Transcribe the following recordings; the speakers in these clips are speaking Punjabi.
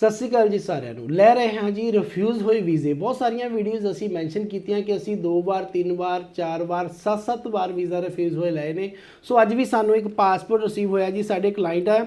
ਸਤਿ ਸ਼੍ਰੀ ਅਕਾਲ ਜੀ ਸਾਰਿਆਂ ਨੂੰ। ਲੈ ਰਹੇ ਹਾਂ ਜੀ ਰਿਫਿਊਜ਼ ਹੋਏ ਵੀਜ਼ੇ। ਬਹੁਤ ਸਾਰੀਆਂ ਵੀਡੀਓਜ਼ ਅਸੀਂ ਮੈਂਸ਼ਨ ਕੀਤੀਆਂ ਕਿ ਅਸੀਂ ਦੋ ਵਾਰ, ਤਿੰਨ ਵਾਰ, ਚਾਰ ਵਾਰ ਸੱਤ ਸੱਤ ਵਾਰ ਵੀਜ਼ਾ ਰਿਫਿਊਜ਼ ਹੋਏ ਲਏ ਨੇ। ਸੋ ਅੱਜ ਵੀ ਸਾਨੂੰ ਇੱਕ ਪਾਸਪੋਰਟ ਰਿਸੀਵ ਹੋਇਆ ਜੀ, ਸਾਡੇ ਕਲਾਇੰਟ ਹੈ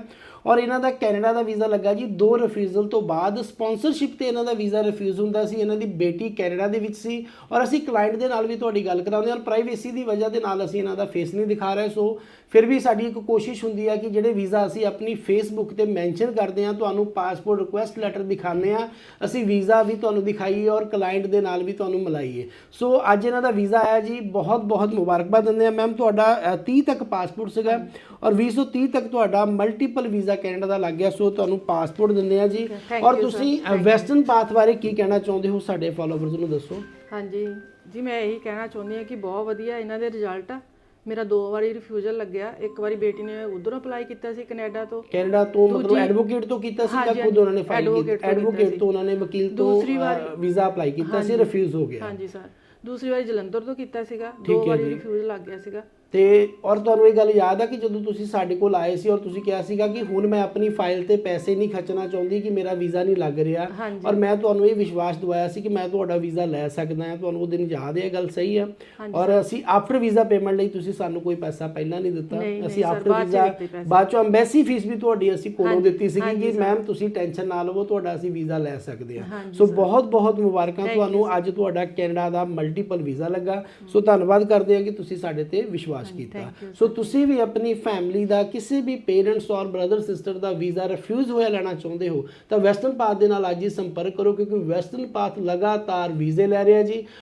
ਔਰ ਇਹਨਾਂ ਦਾ ਕੈਨੇਡਾ ਦਾ ਵੀਜ਼ਾ ਲੱਗਾ ਜੀ ਦੋ ਰਿਫਿਊਜ਼ਲ ਤੋਂ ਬਾਅਦ ਸਪਾਂਸਰਸ਼ਿਪ ਤੇ ਇਹਨਾਂ ਦਾ ਵੀਜ਼ਾ ਰਿਫਿਊਜ਼ ਹੁੰਦਾ ਸੀ ਇਹਨਾਂ ਦੀ ਬੇਟੀ ਕੈਨੇਡਾ ਦੇ ਵਿੱਚ ਸੀ ਔਰ ਅਸੀਂ ਕਲਾਇੰਟ ਦੇ ਨਾਲ ਵੀ ਤੁਹਾਡੀ ਗੱਲ ਕਰਾਉਂਦੇ ਹਾਂ ਔਰ ਪ੍ਰਾਈਵੇਸੀ ਦੀ ਵਜ੍ਹਾ ਦੇ ਨਾਲ ਅਸੀਂ ਇਹਨਾਂ ਦਾ ਫੇਸ ਨਹੀਂ ਦਿਖਾ ਰਹੇ। ਸੋ ਫਿਰ ਵੀ ਸਾਡੀ ਇੱਕ ਕੋਸ਼ਿਸ਼ ਹੁੰਦੀ ਹੈ ਕਿ ਜਿਹੜੇ ਵੀਜ਼ਾ ਅਸੀਂ ਆਪਣੀ ਫੇਸਬੁੱਕ ਤੇ ਮੈਂਸ਼ਨ ਕਰਦੇ ਹਾਂ ਤੁਹਾਨੂੰ ਪਾਸਪੋਰਟ ਰਿਕੁਐਸਟ ਲੈਟਰ ਦਿਖਾਉਂਦੇ ਹਾਂ ਅਸੀਂ ਵੀਜ਼ਾ ਵੀ ਤੁਹਾਨੂੰ ਦਿਖਾਈਏ ਔਰ ਕਲਾਇੰਟ ਦੇ ਨਾਲ ਵੀ ਤੁਹਾਨੂੰ ਮਿਲਾਈਏ। ਸੋ ਅੱਜ ਇਹਨਾਂ ਦਾ ਵੀਜ਼ਾ ਆਇਆ ਜੀ ਬਹੁਤ ਬਹੁਤ ਮੁਬਾਰਕਬਾਦ ਦਿੰਦੇ ਆ ਮੈਮ ਤੁਹਾਡਾ ਅ, 30 ਤੱਕ ਪਾਸਪੋਰਟ ਸੀਗਾ ਔਰ 2030 ਤੱਕ ਤੁਹਾਡਾ ਮਲਟੀਪਲ ਵੀਜ਼ਾ ਕੈਨੇਡਾ ਦਾ ਲੱਗ ਗਿਆ ਸੋ ਤੁਹਾਨੂੰ ਪਾਸਪੋਰਟ ਦਿੰਦੇ ਆ ਜੀ। ਔਰ. ਤੁਸੀਂ ਵੈਸਟਰਨ ਪਾਥ ਬਾਰੇ ਕੀ ਕਹਿਣਾ ਚਾਹੁੰਦੇ ਹੋ ਸਾਡੇ ਫਾਲੋਅਰਸ ਨੂੰ ਦੱਸੋ? ਹਾਂਜੀ। ਜੀ ਮੈਂ ਇਹੀ ਕਹਿਣਾ ਚਾਹੁੰਦੀ ਹਾਂ ਕਿ ਬਹੁਤ ਵਧੀਆ ਇਹਨਾਂ ਦੇ ਰਿਜ਼ਲਟ ਆ। ਮੇਰਾ ਦੋ ਵਾਰੀ ਰਿਫਿਊਜ਼ਲ ਲੱਗਿਆ। ਇੱਕ ਵਾਰੀ ਬੇਟੀ ਨੇ ਉਧਰੋਂ ਅਪਲਾਈ ਕੀਤਾ ਸੀ ਕੈਨੇਡਾ ਤੋਂ। ਕੈਨੇਡਾ ਤੋਂ ਮਤਲਬ ਐਡਵੋਕੇਟ ਤੋਂ ਕੀਤਾ ਸੀ ਜਾਂ ਖੁਦ ਉਹਨਾਂ ਨੇ ਫਾਈਲ ਕੀਤਾ? ਐਡਵੋਕੇਟ। ਤੋਂ ਉਹਨਾਂ ਨੇ ਵਕੀਲ ਤੋਂ ਦੂਸਰੀ ਵਾਰ- ਵੀਜ਼ਾ ਅਪਲਾਈ ਕੀਤਾ ਸੀ ਰਿਫਿਊਜ਼ ਹੋ ਗਿਆ। ਹਾਂਜੀ ਸਰ ਦੂਸਰੀ ਵਾਰੀ ਜਲੰਧਰ ਤੋਂ ਕੀਤਾ ਸੀਗਾ। ਦੋ ਵਾਰੀ ਜੀ। ਰਿਫਿਊਜ਼ਲ ਲੱਗ ਗਿਆ ਸੀਗਾ। ਤੇ ਔਰ ਤੁਹਾਨੂੰ ਇਹ ਗੱਲ ਯਾਦ ਆ ਕਿ ਜਦੋਂ ਤੁਸੀਂ ਸਾਡੇ ਕੋਲ ਆਏ ਸੀ ਔਰ ਤੁਸੀਂ ਕਿਹਾ ਸੀਗਾ ਕਿ ਹੁਣ ਮੈਂ ਆਪਣੀ ਫਾਈਲ ਤੇ ਪੈਸੇ ਨਹੀਂ ਖਰਚਣਾ ਚਾਹੁੰਦੀ ਕਿ ਮੇਰਾ ਵੀਜ਼ਾ ਨਹੀਂ ਲੱਗ ਰਿਹਾ। ਔਰ ਮੈਂ ਤੁਹਾਨੂੰ ਇਹ ਵਿਸ਼ਵਾਸ ਦਿਵਾਇਆ ਸੀ ਕਿ ਮੈਂ ਤੁਹਾਡਾ ਵੀਜ਼ਾ ਲੈ ਸਕਦਾ ਹਾਂ ਤੁਹਾਨੂੰ ਉਹ ਦਿਨ ਯਾਦ ਹੈ ਗੱਲ ਸਹੀ ਹੈ ਔਰ ਅਸੀਂ ਆਫਟਰ ਵੀਜ਼ਾ ਪੇਮੈਂਟ ਲਈ ਤੁਸੀਂ ਸਾਨੂੰ ਕੋਈ ਪੈਸਾ ਪਹਿਲਾਂ ਨਹੀਂ ਦਿੱਤਾ। ਅਸੀਂ ਆਫਟਰ ਵੀਜ਼ਾ। ਬਾਅਦ ਚੋਂ ਐਮਬੈਸੀ ਫੀਸ ਵੀ ਤੁਹਾਡੀ ਅਸੀਂ ਕੋਲੋਂ ਦਿੱਤੀ ਹਾਂਜੀ ਕਿ ਮੈਮ ਤੁਸੀਂ ਟੈਨਸ਼ਨ ਨਾ ਲਵੋ ਤੁਹਾਡਾ ਅਸੀਂ ਵੀਜ਼ਾ ਲੈ ਸਕਦੇ ਹਾਂ। ਸੋ ਬਹੁਤ ਬਹੁਤ ਮੁਬਾਰਕਾਂ ਤੁਹਾਨੂੰ। ਅੱਜ ਤੁਹਾਡਾ ਕੈਨੇਡਾ ਦਾ ਮਲਟੀਪਲ ਵੀਜ਼ਾ ਲੱਗਾ। ਸੋ ਧੰਨਵਾਦ ਕਰਦੇ ਹਾਂ ਕਿ ਤੁਸੀਂ ਸਾਡੇ ਤੇ ਵਿਸ਼ਵਾਸ ਕੀਤਾ। thank you, ਸੋ ਤੁਸੀਂ ਵੀ ਆਪਣੀ ਫੈਮਿਲੀ ਦਾ ਕਿਸੇ ਵੀ ਪੇਰੈਂਟਸ ਔਰ ਬ੍ਰਦਰ ਸਿਸਟਰ ਦਾ ਵੀਜ਼ਾ ਰਿਫਿਊਜ਼ ਹੋਇਆ ਲੈਣਾ ਚਾਹੁੰਦੇ ਹੋ ਤਾਂ ਵੈਸਟਰਨ ਪਾਥ ਦੇ ਨਾਲ ਅੱਜ ਹੀ ਸੰਪਰਕ ਕਰੋ ਕਿਉਂਕਿ ਵੈਸਟਰਨ ਪਾਥ ਲਗਾਤਾਰ ਵੀਜ਼ੇ ਲੈ ਰਿਹਾ ਜੀ।